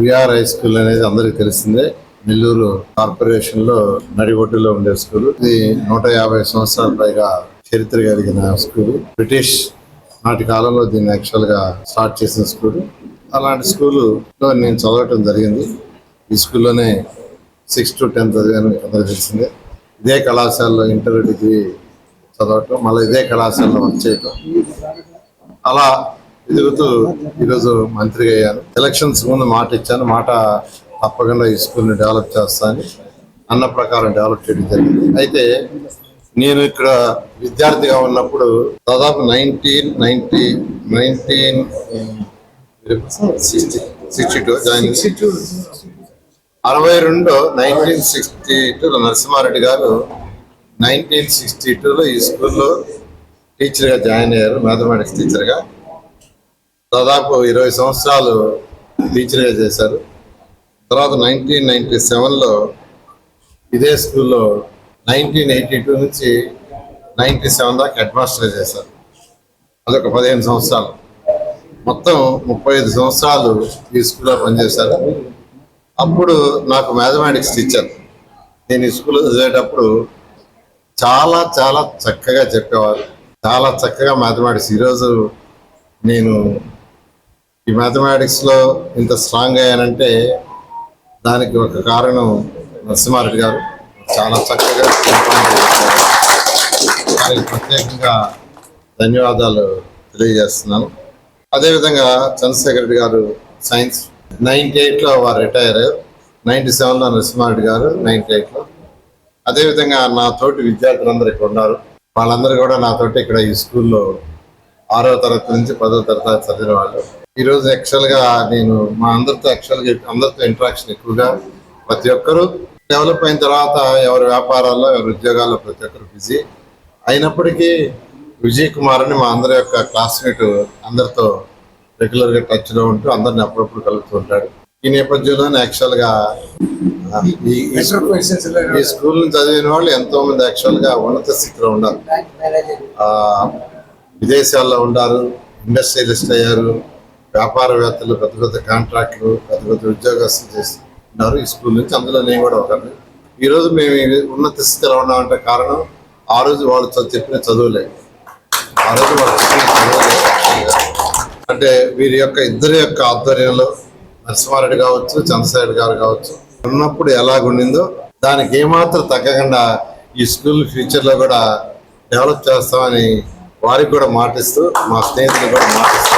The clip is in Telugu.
విఆర్ హై స్కూల్ అనేది అందరికి తెలిసిందే. నెల్లూరు కార్పొరేషన్లో నడిబొడ్డులో ఉండే స్కూల్. ఇది నూట యాభై సంవత్సరాల పైగా చరిత్ర కలిగిన స్కూల్. బ్రిటిష్ నాటి కాలంలో దీన్ని యాక్చువల్గా స్టార్ట్ చేసిన స్కూల్. అలాంటి స్కూల్లో నేను చదవటం జరిగింది. ఈ స్కూల్లోనే సిక్స్ టు టెన్త్ చదివాను మీకు అందరికీ తెలిసిందే. ఇదే కళాశాలలో ఇంటర్ డిగ్రీ చదవటం మళ్ళీ ఇదే కళాశాలలో వర్క్ చేయటం. అలా ఎదుగుతూ ఈరోజు మంత్రిగా అయ్యాను ఎలక్షన్స్ ముందు మాట ఇచ్చాను. మాట తప్పకుండా ఈ స్కూల్ని డెవలప్ చేస్తాను అన్న ప్రకారం డెవలప్ చేయడం జరిగింది. అయితే నేను ఇక్కడ విద్యార్థిగా ఉన్నప్పుడు దాదాపు nineteen ninety nineteen sixty two join అరవై రెండు నైన్టీన్ సిక్స్టీ టూలో నరసింహారెడ్డి గారు నైన్టీన్ సిక్స్టీ టూలో ఈ స్కూల్లో టీచర్గా జాయిన్ అయ్యారు. మ్యాథమెటిక్స్ టీచర్గా దాదాపు ఇరవై సంవత్సరాలు టీచర్గా చేశారు. తర్వాత నైన్టీన్ నైన్టీ సెవెన్లో ఇదే స్కూల్లో నైన్టీన్ ఎయిటీ టూ నుంచి నైన్టీ సెవెన్ దాకా హెడ్ మాస్టర్గా చేశారు. అదొక పదిహేను సంవత్సరాలు. మొత్తం ముప్పై ఐదు సంవత్సరాలు ఈ స్కూల్లో పనిచేశారు. అప్పుడు నాకు మ్యాథమెటిక్స్ టీచర్. నేను ఈ స్కూల్లో చదివేటప్పుడు చాలా చాలా చక్కగా చెప్పేవారు. చాలా చక్కగా మ్యాథమెటిక్స్. ఈరోజు నేను ఈ మ్యాథమెటిక్స్లో ఇంత స్ట్రాంగ్ అయ్యానంటే దానికి ఒక కారణం నరసింహారెడ్డి గారు. చాలా చక్కగా వారికి ప్రత్యేకంగా ధన్యవాదాలు తెలియజేస్తున్నాను. అదేవిధంగా చంద్రశేఖర్ రెడ్డి గారు సైన్స్ నైన్టీ ఎయిట్లో వారు రిటైర్ అయ్యారు. నైన్టీ సెవెన్లో నరసింహారెడ్డి గారు నైన్టీ ఎయిట్లో. అదేవిధంగా నా తోటి విద్యార్థులందరూ ఇక్కడ ఉన్నారు. వాళ్ళందరూ కూడా నాతోటి ఇక్కడ ఈ స్కూల్లో ఆరో తరగతి నుంచి పదో తరగతి చదివిన వాళ్ళు. ఈ రోజు యాక్చువల్గా నేను మా అందరితో యాక్చువల్గా అందరితో ఇంటరాక్షన్ ఎక్కువగా ప్రతి ఒక్కరు డెవలప్ అయిన తర్వాత ఎవరి వ్యాపారాల్లో ఎవరి ఉద్యోగాల్లో ప్రతి ఒక్కరు బిజీ అయినప్పటికీ విజయ్ కుమార్ అని మా అందరి యొక్క క్లాస్మేట్ అందరితో రెగ్యులర్గా టచ్లో ఉంటూ అందరిని అప్పుడప్పుడు కలుపుతూ ఉంటాడు. ఈ నేపథ్యంలోనే యాక్చువల్గా ఆ, ఈ స్కూల్- చదివిన వాళ్ళు ఎంతో మంది యాక్చువల్గా ఉన్నత స్థితిలో ఉన్నారు. విదేశాల్లో ఉన్నారు ఇండస్ట్రియలిస్ట్ అయ్యారు వ్యాపారవేత్తలు పెద్ద పెద్ద కాంట్రాక్టులు పెద్ద పెద్ద ఉద్యోగస్తులు చేస్తున్నారు. ఈ స్కూల్ నుంచి అందులో నేను కూడా ఒకరిని. ఈరోజు మేము ఉన్నత స్థితిలో ఉన్నామంటే కారణం ఆ రోజు వాళ్ళు చెప్పిన చదువులే. ఆ రోజు వాళ్ళు చెప్పిన చదువులేదు అంటే వీరి యొక్క ఇద్దరి యొక్క ఆధ్వర్యంలో నరసింహారెడ్డి కావచ్చు చంద్రశేఖర్ గారు కావచ్చు ఉన్నప్పుడు ఎలాగుండిందో దానికి ఏమాత్రం తగ్గకుండా ఈ స్కూల్ ఫ్యూచర్లో కూడా డెవలప్ చేస్తామని వారికి కూడా మాటిస్తూ మా స్నేహితులు కూడా మాటిస్తూ